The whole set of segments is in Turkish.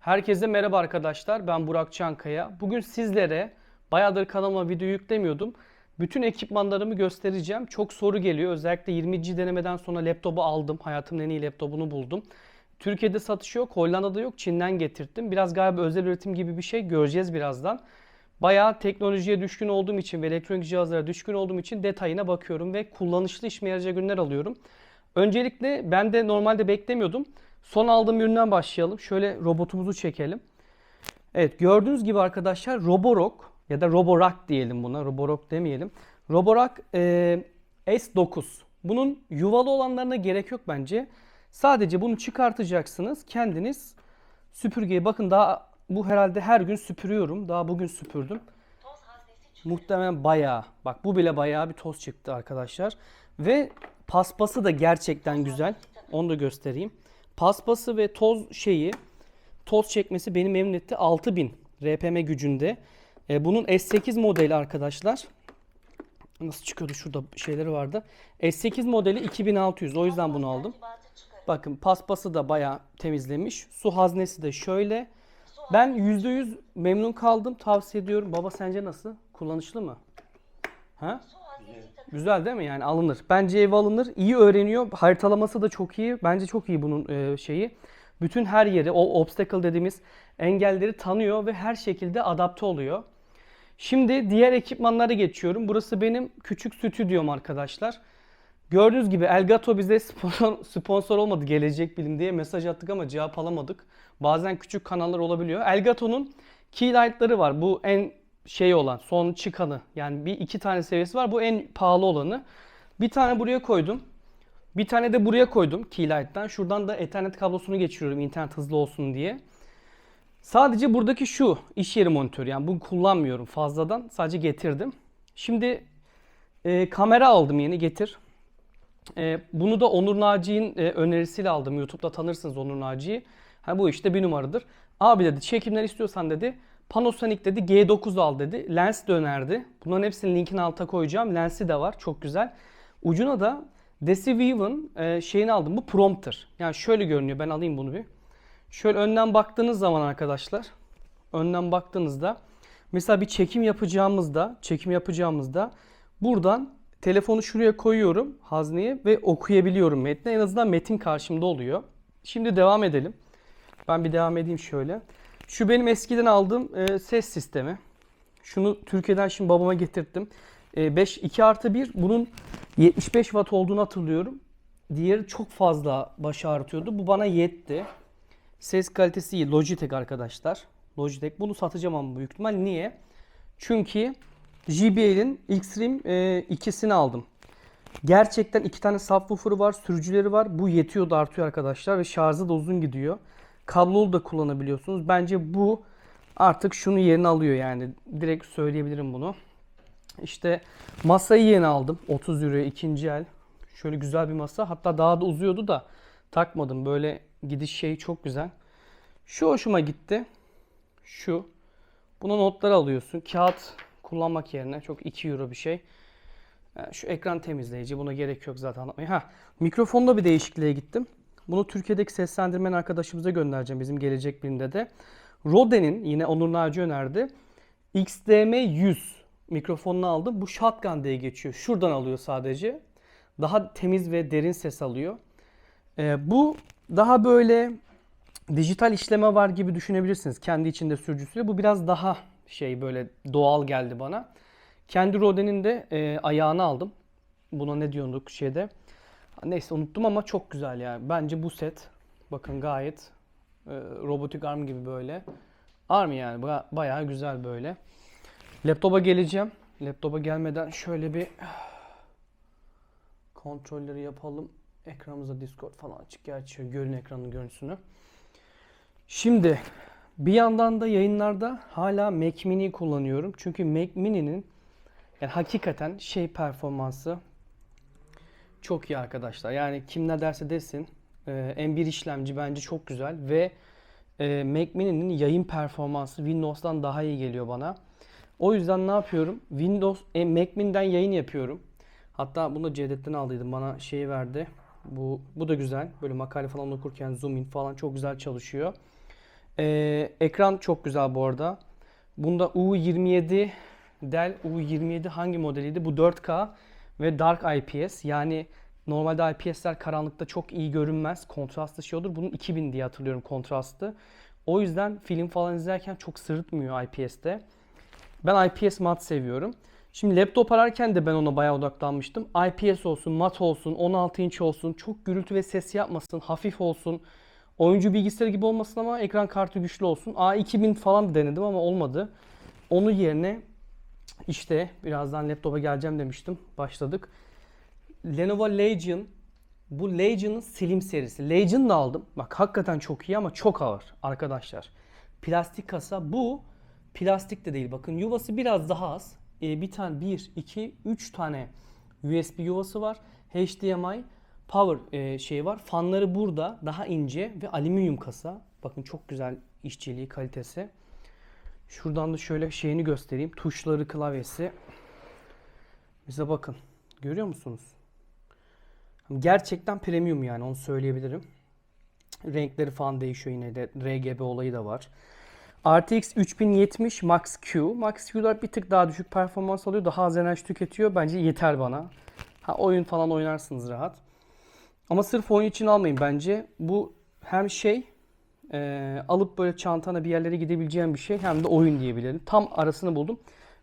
Herkese merhaba arkadaşlar. Ben Burak Çankaya. Bugün sizlere bayağıdır kanalıma video yüklemiyordum. Bütün ekipmanlarımı göstereceğim. Çok soru geliyor. Özellikle 20. denemeden sonra laptopu aldım. Hayatımın en iyi laptopunu buldum. Türkiye'de satış yok, Hollanda'da yok. Çin'den getirttim. Biraz galiba özel üretim gibi bir şey göreceğiz birazdan. Bayağı teknolojiye düşkün olduğum için ve elektronik cihazlara düşkün olduğum için detayına bakıyorum ve kullanışlı işime yarayacak ürünler alıyorum. Öncelikle ben de normalde beklemiyordum. Son aldığım üründen başlayalım. Şöyle robotumuzu çekelim. Evet gördüğünüz gibi arkadaşlar Roborock ya da Roborak diyelim buna. Roborock demeyelim. Roborak e, S9. Bunun yuvalı olanlarına gerek yok bence. Sadece bunu çıkartacaksınız. Kendiniz süpürgeye bakın daha bu herhalde her gün süpürüyorum. Daha bugün süpürdüm. Muhtemelen bayağı. Bak bu bile bayağı bir toz çıktı arkadaşlar. Ve paspası da gerçekten güzel. Onu da göstereyim. Paspası ve toz şeyi toz çekmesi beni memnun etti. 6000 RPM gücünde. E, bunun S8 modeli arkadaşlar. Nasıl çıkıyordu? Şurada şeyleri vardı. S8 modeli 2600. O yüzden bunu aldım. Bakın paspası da bayağı temizlemiş. Su haznesi de şöyle. Ben %100 memnun kaldım. Tavsiye ediyorum. Baba sence nasıl? Kullanışlı mı? Ha? Güzel değil mi? Yani alınır. Bence eve alınır. İyi öğreniyor. Haritalaması da çok iyi. Bence çok iyi bunun e, şeyi. Bütün her yeri, o obstacle dediğimiz engelleri tanıyor ve her şekilde adapte oluyor. Şimdi diğer ekipmanlara geçiyorum. Burası benim küçük stüdyom arkadaşlar. Gördüğünüz gibi Elgato bize sponsor olmadı gelecek bilim diye mesaj attık ama cevap alamadık. Bazen küçük kanallar olabiliyor. Elgato'nun keylight'ları var. Bu en şey olan, son çıkanı. Yani bir iki tane seviyesi var. Bu en pahalı olanı. Bir tane buraya koydum. Bir tane de buraya koydum keylight'tan. Şuradan da ethernet kablosunu geçiriyorum internet hızlı olsun diye. Sadece buradaki şu iş yeri monitörü. Yani bunu kullanmıyorum fazladan. Sadece getirdim. Şimdi e, kamera aldım yeni getir. E, bunu da Onur Naci'nin e, önerisiyle aldım. YouTube'da tanırsınız Onur Naci'yi. Ha, bu işte bir numaradır. Abi dedi çekimler istiyorsan dedi Panasonic dedi G9 al dedi. Lens de önerdi. Bunların hepsini linkin alta koyacağım. Lensi de var. Çok güzel. Ucuna da Decivive'ın e, şeyini aldım. Bu prompter. Yani şöyle görünüyor. Ben alayım bunu bir. Şöyle önden baktığınız zaman arkadaşlar. Önden baktığınızda mesela bir çekim yapacağımızda, çekim yapacağımızda buradan telefonu şuraya koyuyorum hazneye ve okuyabiliyorum metni. En azından metin karşımda oluyor. Şimdi devam edelim. Ben bir devam edeyim şöyle. Şu benim eskiden aldığım e, ses sistemi. Şunu Türkiye'den şimdi babama getirttim. E, 5 2 artı 1 bunun 75 watt olduğunu hatırlıyorum. Diğeri çok fazla baş ağrıtıyordu. Bu bana yetti. Ses kalitesi iyi. Logitech arkadaşlar. Logitech. Bunu satacağım ama büyük ihtimal. Niye? Çünkü JBL'in Xtreme e, ikisini aldım. Gerçekten iki tane subwoofer'ı var, sürücüleri var. Bu yetiyor da artıyor arkadaşlar ve şarjı da uzun gidiyor. Kablolu da kullanabiliyorsunuz. Bence bu artık şunu yerine alıyor yani. Direkt söyleyebilirim bunu. İşte masayı yeni aldım. 30 euroya ikinci el. Şöyle güzel bir masa. Hatta daha da uzuyordu da takmadım. Böyle gidiş şeyi çok güzel. Şu hoşuma gitti. Şu. Buna notlar alıyorsun. Kağıt kullanmak yerine çok 2 euro bir şey. Yani şu ekran temizleyici. Buna gerek yok zaten anlatmaya. Ha, mikrofonda bir değişikliğe gittim. Bunu Türkiye'deki seslendirmen arkadaşımıza göndereceğim bizim gelecek birinde de. Rode'nin yine Onur Naci önerdi. XDM 100 mikrofonunu aldım. Bu shotgun diye geçiyor. Şuradan alıyor sadece. Daha temiz ve derin ses alıyor. Ee, bu daha böyle dijital işleme var gibi düşünebilirsiniz. Kendi içinde sürücüsüyle. Bu biraz daha şey böyle doğal geldi bana. Kendi Rode'nin de e, ayağını aldım. Buna ne diyorduk şeyde. Neyse unuttum ama çok güzel yani. Bence bu set bakın gayet e, robotik arm gibi böyle. Arm yani ba- bayağı güzel böyle. Laptopa geleceğim. Laptopa gelmeden şöyle bir kontrolleri yapalım. Ekranımıza Discord falan açık. Gerçi görün ekranın görüntüsünü. Şimdi bir yandan da yayınlarda hala Mac Mini kullanıyorum. Çünkü Mac Mini'nin yani hakikaten şey performansı çok iyi arkadaşlar. Yani kim ne derse desin e, M1 işlemci bence çok güzel ve e, Mac Mini'nin yayın performansı Windows'tan daha iyi geliyor bana. O yüzden ne yapıyorum? Windows e, Mac Mini'den yayın yapıyorum. Hatta bunu da Cevdet'ten aldıydım. Bana şeyi verdi. Bu bu da güzel. Böyle makale falan okurken zoom in falan çok güzel çalışıyor. Ee, ekran çok güzel bu arada. Bunda U27 Dell U27 hangi modeliydi? Bu 4K ve Dark IPS. Yani normalde IPS'ler karanlıkta çok iyi görünmez. Kontrastlı şey olur. Bunun 2000 diye hatırlıyorum kontrastı. O yüzden film falan izlerken çok sırıtmıyor IPS'te. Ben IPS mat seviyorum. Şimdi laptop ararken de ben ona bayağı odaklanmıştım. IPS olsun, mat olsun, 16 inç olsun, çok gürültü ve ses yapmasın, hafif olsun. Oyuncu bilgisayarı gibi olmasın ama ekran kartı güçlü olsun. A2000 falan denedim ama olmadı. Onun yerine işte birazdan laptopa geleceğim demiştim. Başladık. Lenovo Legion. Bu Legion'ın Slim serisi. Legion da aldım. Bak hakikaten çok iyi ama çok ağır arkadaşlar. Plastik kasa. Bu plastik de değil. Bakın yuvası biraz daha az. Ee, bir tane 1, 2, 3 tane USB yuvası var. HDMI power e, şey var. Fanları burada daha ince ve alüminyum kasa. Bakın çok güzel işçiliği, kalitesi. Şuradan da şöyle şeyini göstereyim. Tuşları, klavyesi. Bize bakın. Görüyor musunuz? Gerçekten premium yani onu söyleyebilirim. Renkleri falan değişiyor yine de RGB olayı da var. RTX 3070 Max Q. Max Q'lar bir tık daha düşük performans alıyor. Daha az enerji tüketiyor. Bence yeter bana. Ha oyun falan oynarsınız rahat. Ama sırf oyun için almayın bence. Bu hem şey e, alıp böyle çantana bir yerlere gidebileceğim bir şey hem de oyun diyebilirim. Tam arasını buldum.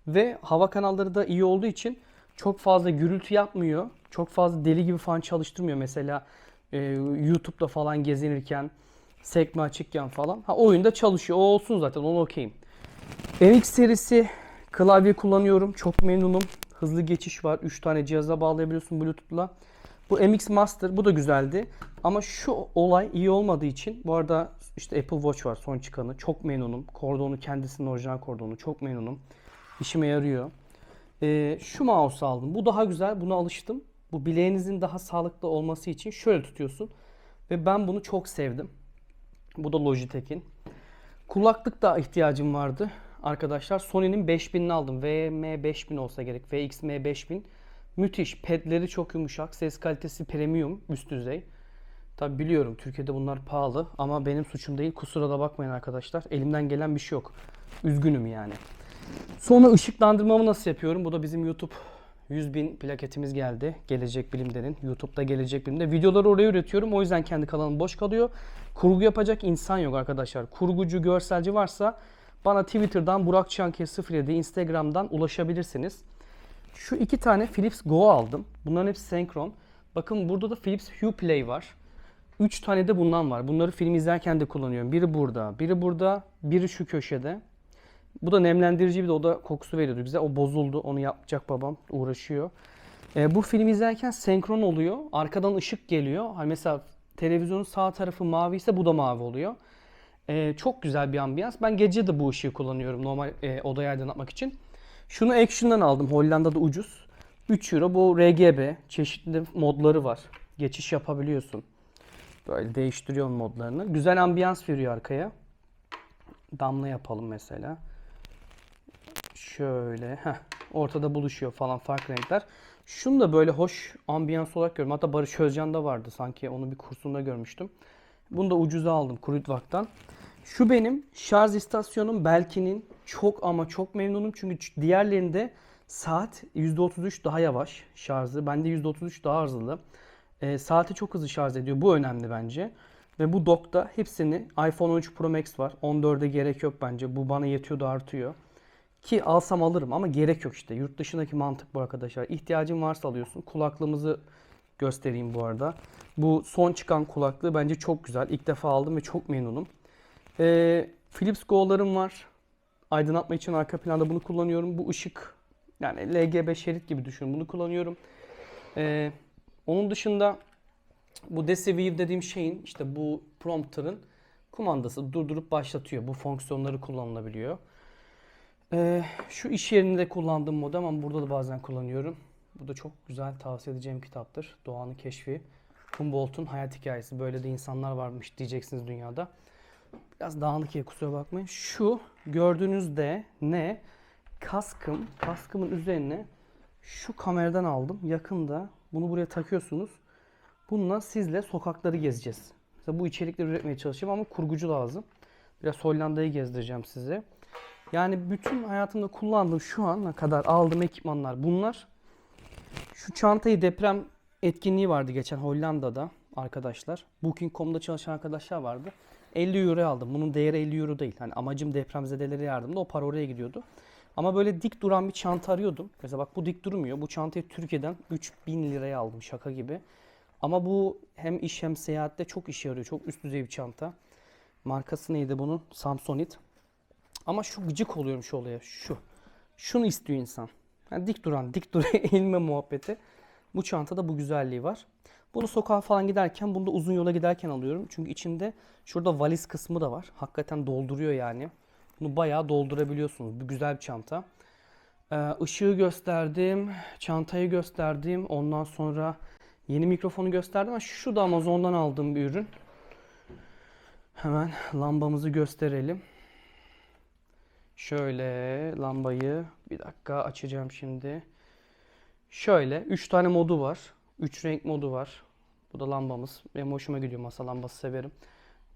Ve hava kanalları da iyi olduğu için çok fazla gürültü yapmıyor. Çok fazla deli gibi falan çalıştırmıyor. Mesela e, YouTube'da falan gezinirken sekme açıkken falan. Ha oyunda çalışıyor. O olsun zaten. Onu okeyim. MX serisi klavye kullanıyorum. Çok memnunum. Hızlı geçiş var. 3 tane cihaza bağlayabiliyorsun Bluetooth'la. Bu MX Master bu da güzeldi. Ama şu olay iyi olmadığı için bu arada işte Apple Watch var son çıkanı. Çok memnunum. Kordonu kendisinin orijinal kordonu. Çok memnunum. İşime yarıyor. Ee, şu mouse aldım. Bu daha güzel. Buna alıştım. Bu bileğinizin daha sağlıklı olması için şöyle tutuyorsun. Ve ben bunu çok sevdim. Bu da Logitech'in. Kulaklık da ihtiyacım vardı arkadaşlar. Sony'nin 5000'ini aldım. VM5000 olsa gerek. VXM5000. Müthiş. Pedleri çok yumuşak. Ses kalitesi premium. Üst düzey. Tabi biliyorum Türkiye'de bunlar pahalı ama benim suçum değil. Kusura da bakmayın arkadaşlar. Elimden gelen bir şey yok. Üzgünüm yani. Sonra ışıklandırmamı nasıl yapıyorum? Bu da bizim YouTube 100 bin plaketimiz geldi. Gelecek Bilim'denin. YouTube'da Gelecek Bilim'de. Videoları oraya üretiyorum. O yüzden kendi kanalım boş kalıyor. Kurgu yapacak insan yok arkadaşlar. Kurgucu, görselci varsa bana Twitter'dan Burak Çanke 07 Instagram'dan ulaşabilirsiniz. Şu iki tane Philips Go aldım. Bunların hepsi senkron. Bakın burada da Philips Hue Play var. 3 tane de bundan var. Bunları film izlerken de kullanıyorum. Biri burada, biri burada, biri şu köşede. Bu da nemlendirici bir de o da kokusu veriyordu bize. O bozuldu. Onu yapacak babam. Uğraşıyor. Ee, bu film izlerken senkron oluyor. Arkadan ışık geliyor. Hani mesela televizyonun sağ tarafı mavi ise bu da mavi oluyor. Ee, çok güzel bir ambiyans. Ben gece de bu ışığı kullanıyorum normal e, odayı aydınlatmak için. Şunu Action'dan aldım. Hollanda'da ucuz. 3 euro. Bu RGB. Çeşitli modları var. Geçiş yapabiliyorsun. Böyle değiştiriyorum modlarını. Güzel ambiyans veriyor arkaya. Damla yapalım mesela. Şöyle. Heh, ortada buluşuyor falan farklı renkler. Şunu da böyle hoş ambiyans olarak görüyorum. Hatta Barış Özcan'da vardı sanki. Onu bir kursunda görmüştüm. Bunu da ucuza aldım Kruidvak'tan. Şu benim şarj istasyonum Belkin'in çok ama çok memnunum. Çünkü diğerlerinde saat %33 daha yavaş şarjı. Bende %33 daha hızlı. E, saati çok hızlı şarj ediyor. Bu önemli bence. Ve bu dock'ta hepsini iPhone 13 Pro Max var. 14'e gerek yok bence. Bu bana yetiyor da artıyor. Ki alsam alırım ama gerek yok işte. Yurt dışındaki mantık bu arkadaşlar. İhtiyacın varsa alıyorsun. Kulaklığımızı göstereyim bu arada. Bu son çıkan kulaklığı bence çok güzel. İlk defa aldım ve çok memnunum. Ee, Philips Go'larım var. Aydınlatma için arka planda bunu kullanıyorum. Bu ışık yani LGB şerit gibi düşünün. Bunu kullanıyorum. Ee, onun dışında bu Deciview dediğim şeyin işte bu prompter'ın kumandası durdurup başlatıyor. Bu fonksiyonları kullanılabiliyor. Ee, şu iş yerinde kullandığım modem ama burada da bazen kullanıyorum. Bu da çok güzel tavsiye edeceğim kitaptır. Doğanın Keşfi. Humboldt'un hayat hikayesi. Böyle de insanlar varmış diyeceksiniz dünyada. Biraz dağınık ya kusura bakmayın. Şu gördüğünüzde ne? Kaskım. Kaskımın üzerine şu kameradan aldım. Yakında bunu buraya takıyorsunuz. Bununla sizle sokakları gezeceğiz. Mesela bu içerikleri üretmeye çalışacağım ama kurgucu lazım. Biraz Hollanda'yı gezdireceğim size. Yani bütün hayatımda kullandığım şu ana kadar aldığım ekipmanlar bunlar. Şu çantayı deprem etkinliği vardı geçen Hollanda'da arkadaşlar. Booking.com'da çalışan arkadaşlar vardı. 50 euro aldım. Bunun değeri 50 euro değil. Hani amacım depremzedelere yardımda. O para oraya gidiyordu. Ama böyle dik duran bir çanta arıyordum. Mesela bak bu dik durmuyor. Bu çantayı Türkiye'den 3000 liraya aldım şaka gibi. Ama bu hem iş hem seyahatte çok işe yarıyor. Çok üst düzey bir çanta. Markası neydi bunun? Samsonite. Ama şu gıcık oluyorum şu olaya. Şu. Şunu istiyor insan. Yani dik duran, dik duran eğilme muhabbeti. Bu çantada bu güzelliği var. Bunu sokağa falan giderken, bunu da uzun yola giderken alıyorum. Çünkü içinde şurada valiz kısmı da var. Hakikaten dolduruyor yani. Bunu bayağı doldurabiliyorsunuz. Bu güzel bir çanta. Ee, ışığı gösterdim. Çantayı gösterdim. Ondan sonra yeni mikrofonu gösterdim. Ama şu da Amazon'dan aldığım bir ürün. Hemen lambamızı gösterelim. Şöyle lambayı bir dakika açacağım şimdi. Şöyle 3 tane modu var. 3 renk modu var. Bu da lambamız. Benim hoşuma gidiyor masa lambası severim.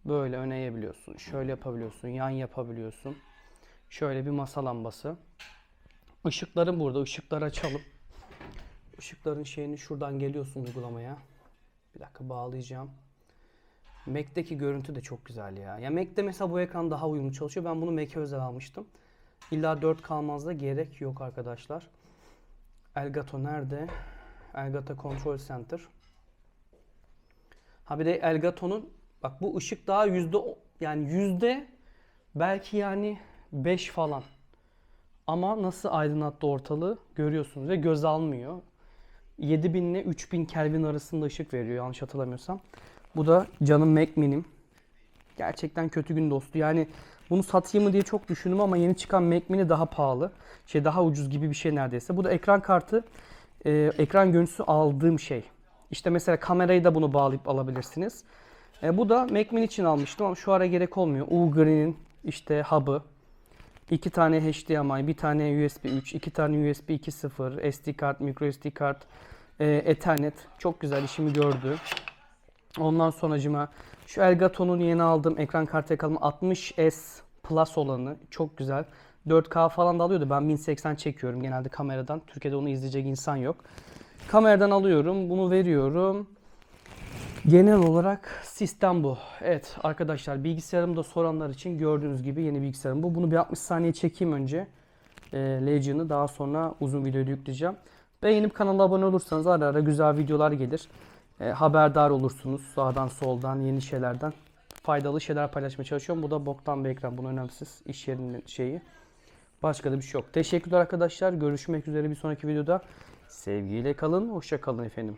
Böyle öne eğebiliyorsun. Şöyle yapabiliyorsun. Yan yapabiliyorsun. Şöyle bir masa lambası. Işıkların burada. Işıkları açalım. Işıkların şeyini şuradan geliyorsun uygulamaya. Bir dakika bağlayacağım. Mac'teki görüntü de çok güzel ya. Ya Mac'te mesela bu ekran daha uyumlu çalışıyor. Ben bunu Mac'e özel almıştım. İlla 4 kalmazda gerek yok arkadaşlar. Elgato nerede? Elgato Control Center. Ha bir de Elgato'nun bak bu ışık daha yüzde yani yüzde belki yani 5 falan. Ama nasıl aydınlattı ortalığı görüyorsunuz ve göz almıyor. 7000 ile 3000 Kelvin arasında ışık veriyor yanlış hatırlamıyorsam. Bu da canım Mac Mini'm. Gerçekten kötü gün dostu. Yani bunu satayım mı diye çok düşündüm ama yeni çıkan Mac Mini daha pahalı. Şey daha ucuz gibi bir şey neredeyse. Bu da ekran kartı, e, ekran görüntüsü aldığım şey. İşte mesela kamerayı da bunu bağlayıp alabilirsiniz. E, bu da Mac Mini için almıştım ama şu ara gerek olmuyor. Ugreen'in işte hub'ı, iki tane HDMI, bir tane USB 3, iki tane USB 2.0, SD kart, micro SD kart, e, Ethernet. Çok güzel işimi gördü. Ondan sonracıma şu Elgato'nun yeni aldığım ekran kartı yakalama 60S Plus olanı çok güzel. 4K falan da alıyordu. Ben 1080 çekiyorum genelde kameradan. Türkiye'de onu izleyecek insan yok. Kameradan alıyorum. Bunu veriyorum. Genel olarak sistem bu. Evet arkadaşlar bilgisayarımda soranlar için gördüğünüz gibi yeni bilgisayarım bu. Bunu bir 60 saniye çekeyim önce. E, Legion'ı daha sonra uzun videoyu yükleyeceğim. Beğenip kanala abone olursanız ara ara güzel videolar gelir. E, haberdar olursunuz sağdan soldan yeni şeylerden. Faydalı şeyler paylaşmaya çalışıyorum. Bu da boktan bir ekran. Bunu önemsiz. iş yerinin şeyi. Başka da bir şey yok. Teşekkürler arkadaşlar. Görüşmek üzere bir sonraki videoda. Sevgiyle kalın. Hoşça kalın efendim.